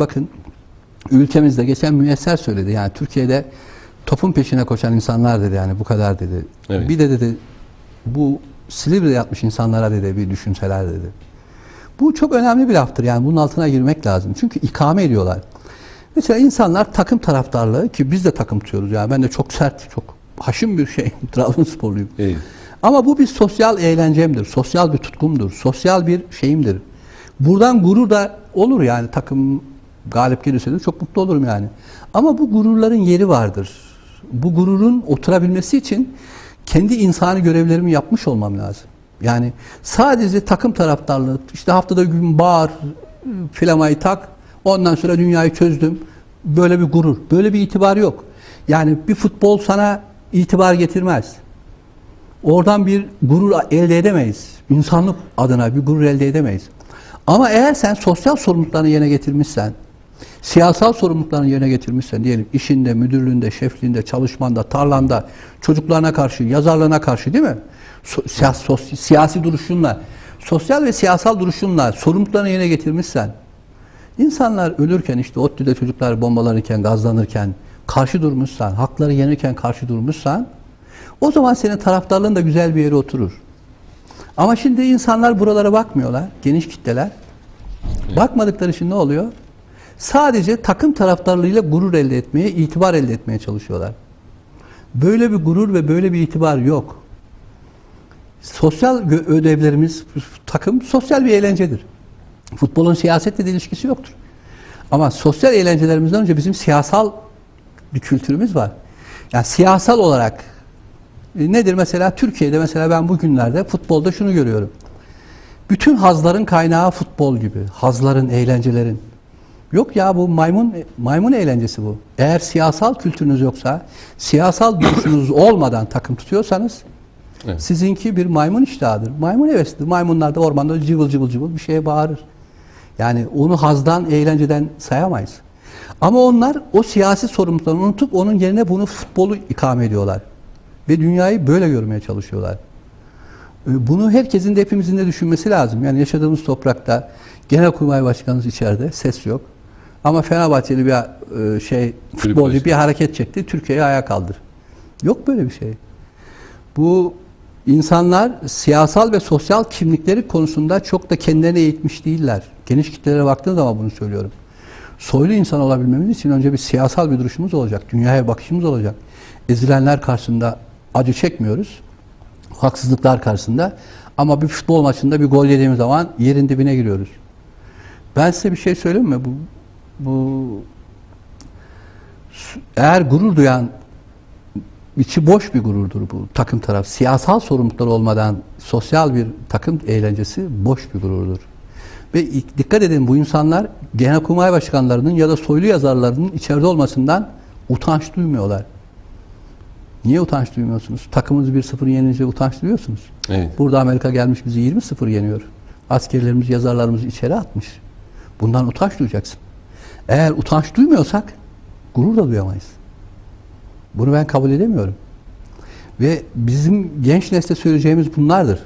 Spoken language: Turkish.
Bakın ülkemizde geçen müesser söyledi. Yani Türkiye'de topun peşine koşan insanlar dedi yani bu kadar dedi. Evet. Bir de dedi bu Silivri'de yatmış insanlara dedi bir düşünseler dedi. Bu çok önemli bir laftır yani bunun altına girmek lazım. Çünkü ikame ediyorlar. Mesela insanlar takım taraftarlığı ki biz de takım tutuyoruz yani ben de çok sert, çok haşım bir şey Trabzonsporluyum. Evet. Ama bu bir sosyal eğlencemdir, sosyal bir tutkumdur, sosyal bir şeyimdir. Buradan gurur da olur yani takım galip gelirse de çok mutlu olurum yani. Ama bu gururların yeri vardır. Bu gururun oturabilmesi için kendi insani görevlerimi yapmış olmam lazım. Yani sadece takım taraftarlığı, işte haftada gün bağır, flamayı tak, ondan sonra dünyayı çözdüm. Böyle bir gurur, böyle bir itibar yok. Yani bir futbol sana itibar getirmez. Oradan bir gurur elde edemeyiz. İnsanlık adına bir gurur elde edemeyiz. Ama eğer sen sosyal sorumluluklarını yerine getirmişsen, siyasal sorumluluklarını yerine getirmişsen diyelim işinde, müdürlüğünde, şefliğinde, çalışmanda, tarlanda, çocuklarına karşı, yazarlarına karşı değil mi? So- siyas- sos- siyasi duruşunla, sosyal ve siyasal duruşunla sorumluluklarını yerine getirmişsen, insanlar ölürken işte ODTÜ'de çocuklar bombalanırken, gazlanırken karşı durmuşsan, hakları yenirken karşı durmuşsan, o zaman senin taraftarlığın da güzel bir yere oturur. Ama şimdi insanlar buralara bakmıyorlar, geniş kitleler. Bakmadıkları için ne oluyor? Sadece takım taraftarlığıyla gurur elde etmeye, itibar elde etmeye çalışıyorlar. Böyle bir gurur ve böyle bir itibar yok. Sosyal ödevlerimiz, takım sosyal bir eğlencedir. Futbolun siyasetle de ilişkisi yoktur. Ama sosyal eğlencelerimizden önce bizim siyasal bir kültürümüz var. Yani siyasal olarak e, nedir mesela Türkiye'de mesela ben bugünlerde futbolda şunu görüyorum. Bütün hazların kaynağı futbol gibi. Hazların, eğlencelerin. Yok ya bu maymun maymun eğlencesi bu. Eğer siyasal kültürünüz yoksa, siyasal duruşunuz olmadan takım tutuyorsanız Evet. sizinki bir maymun iştahıdır. Maymun hevesidir. Maymunlar da ormanda cıvıl cıvıl cıvıl bir şeye bağırır. Yani onu hazdan, eğlenceden sayamayız. Ama onlar o siyasi sorumluluklarını unutup onun yerine bunu futbolu ikame ediyorlar. Ve dünyayı böyle görmeye çalışıyorlar. E, Bunu herkesin de hepimizin de düşünmesi lazım. Yani yaşadığımız toprakta Genelkurmay Başkanımız içeride, ses yok. Ama Fenerbahçeli bir e, şey futbolcu bir hareket çekti, Türkiye'yi ayağa kaldır. Yok böyle bir şey. Bu insanlar siyasal ve sosyal kimlikleri konusunda çok da kendilerine eğitmiş değiller. Geniş kitlelere baktığım zaman bunu söylüyorum. Soylu insan olabilmemiz için önce bir siyasal bir duruşumuz olacak. Dünyaya bakışımız olacak. Ezilenler karşısında acı çekmiyoruz. Haksızlıklar karşısında. Ama bir futbol maçında bir gol yediğimiz zaman yerin dibine giriyoruz. Ben size bir şey söyleyeyim mi? Bu, bu eğer gurur duyan içi boş bir gururdur bu takım taraf. Siyasal sorumluluklar olmadan sosyal bir takım eğlencesi boş bir gururdur. Ve dikkat edin bu insanlar genelkurmay başkanlarının ya da soylu yazarlarının içeride olmasından utanç duymuyorlar. Niye utanç duymuyorsunuz? Takımınız 1-0 yenince utanç duyuyorsunuz. Evet. Burada Amerika gelmiş bizi 20-0 yeniyor. Askerlerimiz, yazarlarımızı içeri atmış. Bundan utanç duyacaksın. Eğer utanç duymuyorsak gurur da duyamayız. Bunu ben kabul edemiyorum. Ve bizim genç nesle söyleyeceğimiz bunlardır.